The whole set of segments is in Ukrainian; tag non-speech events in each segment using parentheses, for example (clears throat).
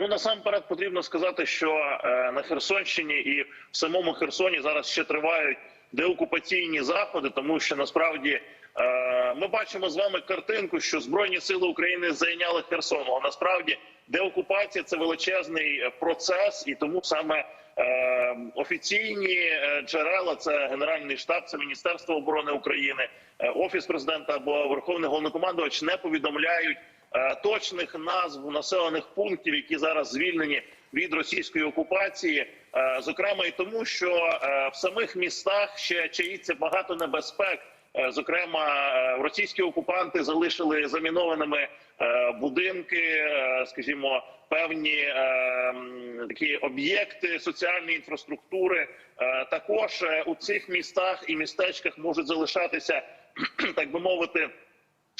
Ну насамперед потрібно сказати, що е, на Херсонщині і в самому Херсоні зараз ще тривають деокупаційні заходи, тому що насправді е, ми бачимо з вами картинку, що збройні сили України зайняли Херсон. А насправді деокупація це величезний процес, і тому саме е, офіційні е, джерела це Генеральний штаб, це Міністерство оборони України, е, офіс президента або Верховний головнокомандувач не повідомляють точних назв населених пунктів, які зараз звільнені від російської окупації, Е, зокрема і тому, що е, в самих містах ще чаїться багато небезпек. Е, Зокрема, е, російські окупанти залишили замінованими е, будинки, е, скажімо, певні е, такі об'єкти соціальної інфраструктури. Е, Також е, у цих містах і містечках можуть залишатися, (clears throat) так би мовити,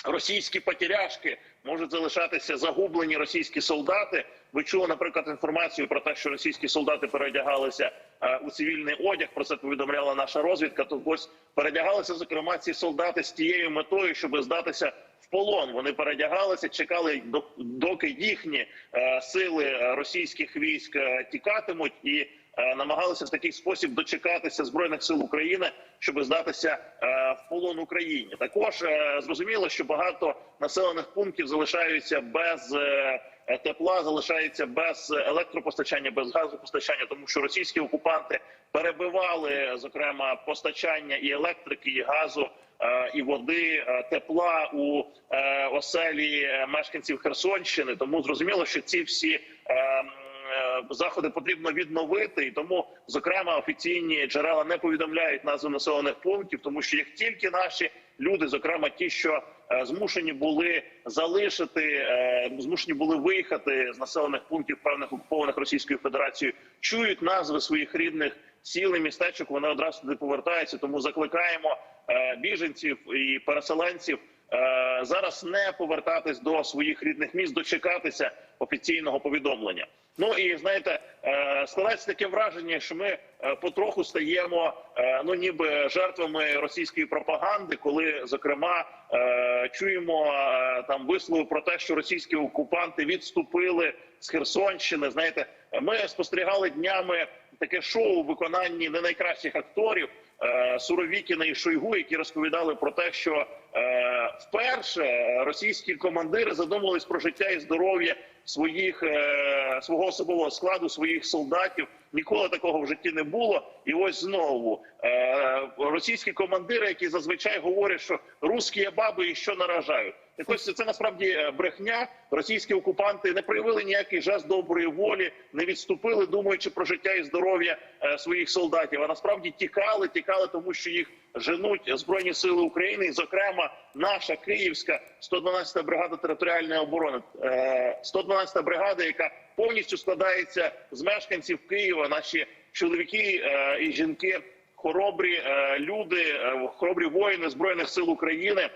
російські потеряшки можуть залишатися загублені російські солдати. Ви чули, наприклад, інформацію про те, що російські солдати переодягалися е, у цивільний одяг. Про це повідомляла наша розвідка. То ось передягалися, зокрема, ці солдати з тією метою, щоб здатися в полон. Вони передягалися, чекали до- доки їхні е, сили російських військ е, тікатимуть і. Е, Намагалися в такий спосіб дочекатися збройних сил України, щоб здатися е, в полон Україні. Також е, зрозуміло, що багато населених пунктів залишаються без тепла, залишаються без електропостачання, без газопостачання, тому що російські окупанти перебивали зокрема постачання і електрики, і газу. І води, тепла у оселі мешканців Херсонщини, тому зрозуміло, що ці всі заходи потрібно відновити, і тому, зокрема, офіційні джерела не повідомляють назви населених пунктів, тому що як тільки наші люди, зокрема ті, що е, змушені були залишити, е, змушені були виїхати з населених пунктів певних окупованих Російською Федерацією, чують назви своїх рідних і містечок, вони одразу туди повертаються. Тому закликаємо е, біженців і переселенців е, зараз не повертатись до своїх рідних міст, дочекатися офіційного повідомлення. Ну і знаєте, е, складається таке враження, що ми е, потроху стаємо е, ну ніби жертвами російської пропаганди, коли зокрема е, чуємо е, там вислови про те, що російські окупанти відступили з Херсонщини. Знаєте, ми спостерігали днями таке шоу у виконанні не найкращих акторів. е, Суровікіна і Шойгу, які розповідали про те, що е, вперше російські командири задумувались про життя і здоров'я своїх е, свого особового складу, своїх солдатів. Ніколи такого в житті не було. І ось знову російські командири, які зазвичай говорять, що русські баби і що наражають. Так це насправді е, брехня. Російські окупанти не проявили ніякий жест доброї волі, не відступили, думаючи про життя і здоров'я е, своїх солдатів. А насправді тікали, тікали, тому що їх женуть збройні сили України, і зокрема наша київська 112-та бригада територіальної оборони, Е, 112-та бригада, яка повністю складається з мешканців Києва. Наші чоловіки е, і жінки, хоробрі е, люди, е, хоробрі воїни збройних сил України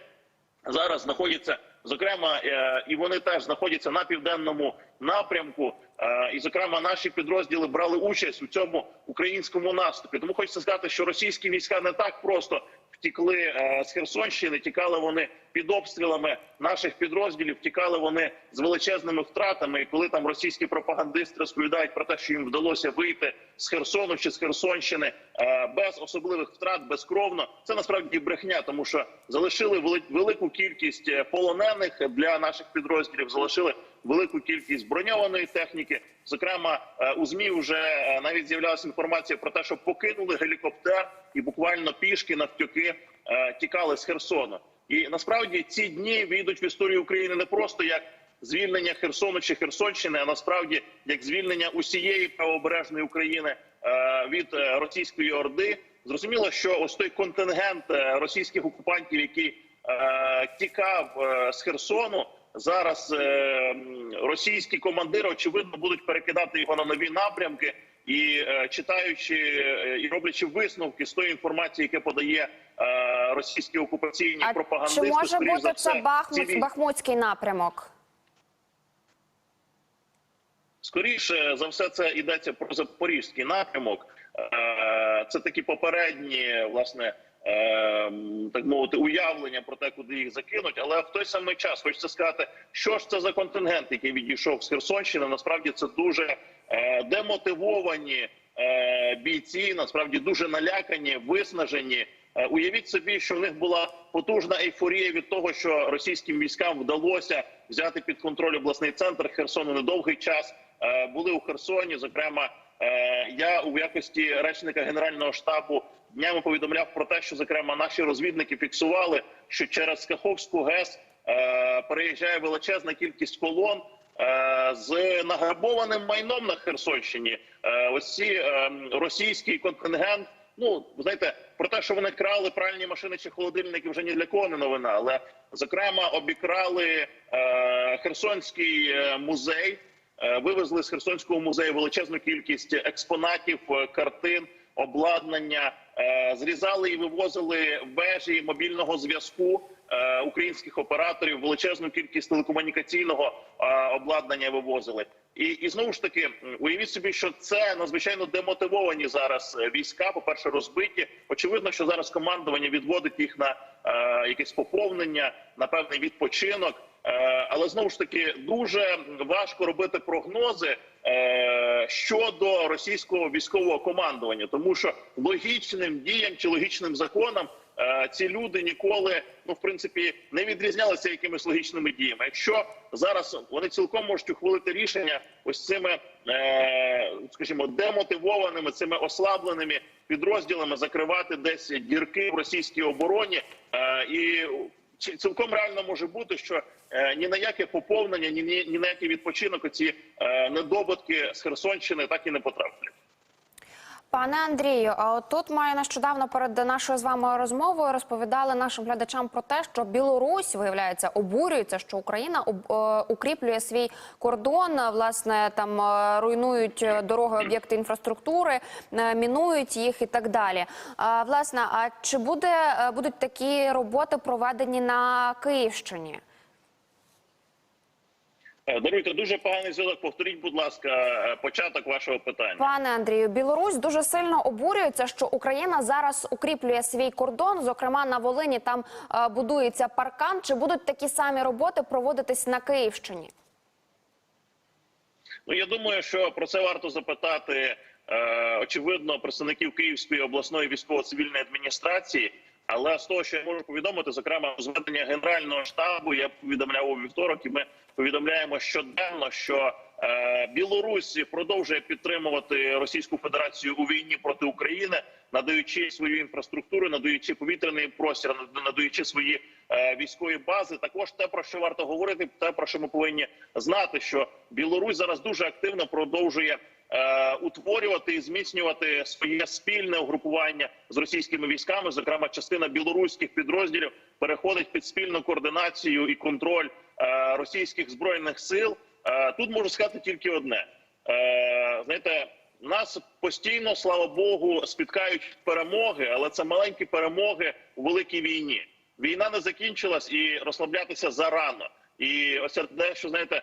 зараз знаходяться. Зокрема, е, і вони теж знаходяться на південному напрямку. Е, І, зокрема, наші підрозділи брали участь у цьому українському наступі. Тому хочеться сказати, що російські війська не так просто втікли е, з Херсонщини. Тікали вони під обстрілами наших підрозділів. Тікали вони з величезними втратами. І коли там російські пропагандисти розповідають про те, що їм вдалося вийти з Херсону чи з Херсонщини е, без особливих втрат, безкровно, це насправді брехня, тому що залишили вели- велику кількість е, полонених для наших підрозділів. Залишили велику кількість броньованої техніки. Зокрема, е, у змі вже е, навіть з'являлася інформація про те, що покинули гелікоптер і буквально пішки навтюки е, тікали з Херсону. І насправді ці дні війдуть в історію України не просто як звільнення Херсону чи Херсонщини, а насправді як звільнення усієї правобережної України від російської орди. Зрозуміло, що ось той контингент російських окупантів, який тікав з Херсону. Зараз е, російські командири очевидно будуть перекидати його на нові напрямки і е, читаючи е, і роблячи висновки з тої інформації, яке подає е, російські окупаційні А пропагандисти. чи може бути все, це Бахмут, ці Бахмутський напрямок? Скоріше за все, це йдеться про запорізький напрямок. Е, Це такі попередні власне так мовити уявлення про те, куди їх закинуть. Але в той самий час хочеться сказати, що ж це за контингент, який відійшов з Херсонщини. Насправді це дуже е, демотивовані е, бійці, насправді дуже налякані, виснажені. Е, Уявіть собі, що в них була потужна ейфорія від того, що російським військам вдалося взяти під контроль обласний центр Херсону на довгий час. Були у Херсоні. Зокрема, я у якості речника генерального штабу днями повідомляв про те, що зокрема наші розвідники фіксували, що через Каховську ГЕС е, переїжджає величезна кількість колон. е, З награбованим майном на Херсонщині, Е, ось ці е, російський контингент Ну, знаєте, про те, що вони крали пральні машини чи холодильники, вже ні для кого не новина. Але зокрема обікрали Херсонський музей, вивезли з Херсонського музею величезну кількість експонатів, картин, обладнання, зрізали і вивозили вежі мобільного зв'язку е, українських операторів, величезну кількість телекомунікаційного е, обладнання вивозили. І, і знову ж таки, уявіть собі, що це надзвичайно демотивовані зараз е, війська. По перше, розбиті. Очевидно, що зараз командування відводить їх на е, якесь поповнення, на певний відпочинок. Е, але знову ж таки дуже важко робити прогнози е, щодо російського військового командування, тому що логічним діям чи логічним законам е, ці люди ніколи ну в принципі не відрізнялися якимись логічними діями. Якщо зараз вони цілком можуть ухвалити рішення ось цими, е, скажімо, демотивованими цими ослабленими підрозділами закривати десь дірки в російській обороні, е, і цілком реально може бути, що е, ні на яке поповнення, ні, ні, на який відпочинок оці е, недобитки з Херсонщини так і не потраплять. Пане Андрію, а от тут маю нещодавно перед нашою з вами розмовою розповідали нашим глядачам про те, що Білорусь виявляється обурюється, що Україна е, укріплює свій кордон. Власне, там е, руйнують е, дороги, об'єкти інфраструктури, мінують їх і так далі. Власне, а чи буде будуть такі роботи проведені на Київщині? Даруйте дуже поганий зв'язок. Повторіть, будь ласка, е, початок вашого питання. Пане Андрію, Білорусь дуже сильно обурюється, що Україна зараз укріплює свій кордон. Зокрема, на Волині там е, будується паркан. Чи будуть такі самі роботи проводитись на Київщині? Ну я думаю, що про це варто запитати е, очевидно представників Київської обласної військово-цивільної адміністрації. Але з того, що я можу повідомити, зокрема зведення генерального штабу, я повідомляв у вівторок, і ми повідомляємо щоденно, що е, Білорусь продовжує підтримувати Російську Федерацію у війні проти України, надаючи свою інфраструктуру, надаючи повітряний простір, надаючи свої е, військові бази. Також те про що варто говорити, те про що ми повинні знати, що Білорусь зараз дуже активно продовжує е, утворювати і зміцнювати своє спільне угрупування з російськими військами. Зокрема, частина білоруських підрозділів переходить під спільну координацію і контроль е, російських збройних сил. Е, тут можу сказати тільки одне: е, знаєте, нас постійно, слава Богу, спіткають перемоги, але це маленькі перемоги у великій війні. Війна не закінчилась і розслаблятися зарано. І ось те, що знаєте,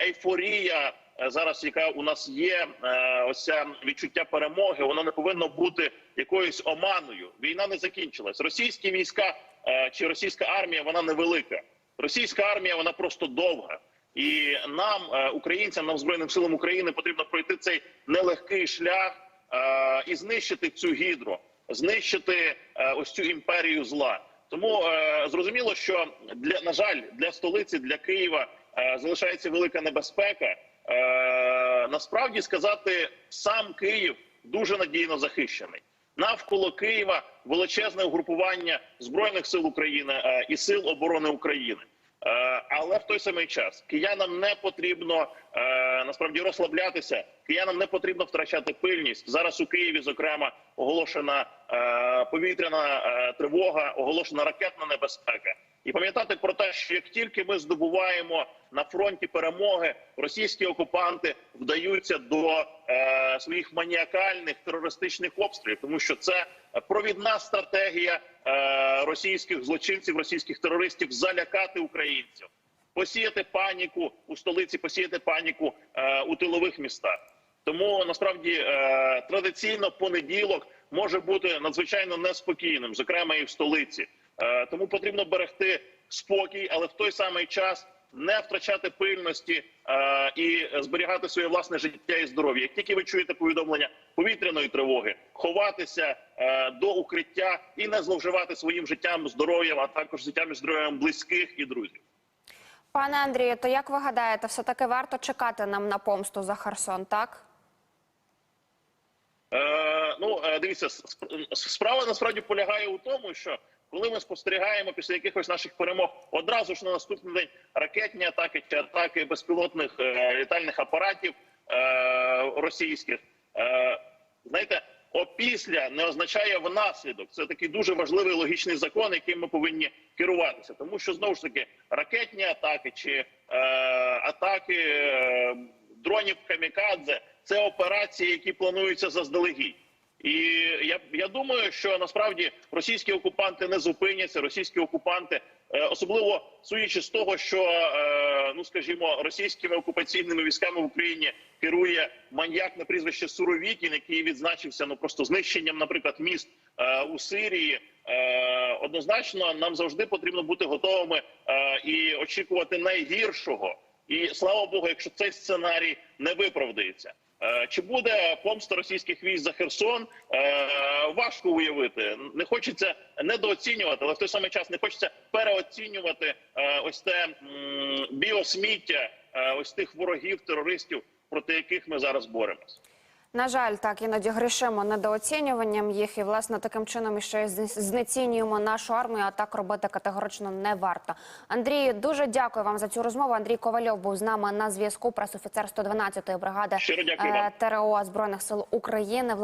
ейфорія зараз, яка у нас є, е, це відчуття перемоги, воно не повинно бути якоюсь оманою. Війна не закінчилась. Російські війська е, чи російська армія вона невелика. Російська армія вона просто довга. І нам, е, українцям, нам збройним силам України, потрібно пройти цей нелегкий шлях е, і знищити цю гідру, знищити е, ось цю імперію зла. Тому е, зрозуміло, що для на жаль, для столиці, для Києва е, залишається велика небезпека. Е, насправді сказати, сам Київ дуже надійно захищений. Навколо Києва величезне угрупування збройних сил України е, і сил оборони України. Е, Але в той самий час киянам не потрібно е, насправді розслаблятися. Киянам не потрібно втрачати пильність. Зараз у Києві, зокрема, оголошена е, повітряна е, тривога, оголошена ракетна небезпека. І пам'ятати про те, що як тільки ми здобуваємо на фронті перемоги, російські окупанти вдаються до е, своїх маніакальних терористичних обстрілів, тому що це провідна стратегія е, російських злочинців, російських терористів залякати українців, посіяти паніку у столиці, посіяти паніку е, у тилових містах. Тому насправді е, традиційно понеділок може бути надзвичайно неспокійним, зокрема і в столиці. Е, Тому потрібно берегти спокій, але в той самий час не втрачати пильності е, і зберігати своє власне життя і здоров'я. Як тільки ви чуєте повідомлення повітряної тривоги, ховатися е, до укриття і не зловживати своїм життям, здоров'ям, а також життям і здоров'ям близьких і друзів. Пане Андрію, то як ви гадаєте, все таки варто чекати нам на помсту за Херсон, так? Е, ну, е, дивіться, справа насправді полягає у тому, що коли ми спостерігаємо після якихось наших перемог одразу ж на наступний день ракетні атаки чи атаки безпілотних е, літальних апаратів е, російських, е, знаєте, опісля не означає внаслідок. Це такий дуже важливий логічний закон, яким ми повинні керуватися, тому що знову ж таки ракетні атаки чи е, атаки. Е, дронів камікадзе це операції, які плануються заздалегідь. І я, я думаю, що насправді російські окупанти не зупиняться. Російські окупанти, е, особливо судячи з того, що е, ну скажімо, російськими окупаційними військами в Україні керує маньяк на прізвище Суровікін, який відзначився ну просто знищенням, наприклад, міст е, у Сирії. Однозначно, нам завжди потрібно бути готовими і очікувати найгіршого. І слава Богу, якщо цей сценарій не виправдається. Е, Чи буде помста російських військ за Херсон? Е, Важко уявити. Не хочеться недооцінювати, але в той самий час не хочеться переоцінювати е, ось те біосміття, ось тих ворогів, терористів, проти яких ми зараз боремось. На жаль, так іноді грішимо недооцінюванням їх, і власне таким чином ще й знецінюємо нашу армію. А так робити категорично не варто. Андрію, дуже дякую вам за цю розмову. Андрій Ковальов був з нами на зв'язку. Пресофіцер 112-ї бригади е, ТРО збройних сил України.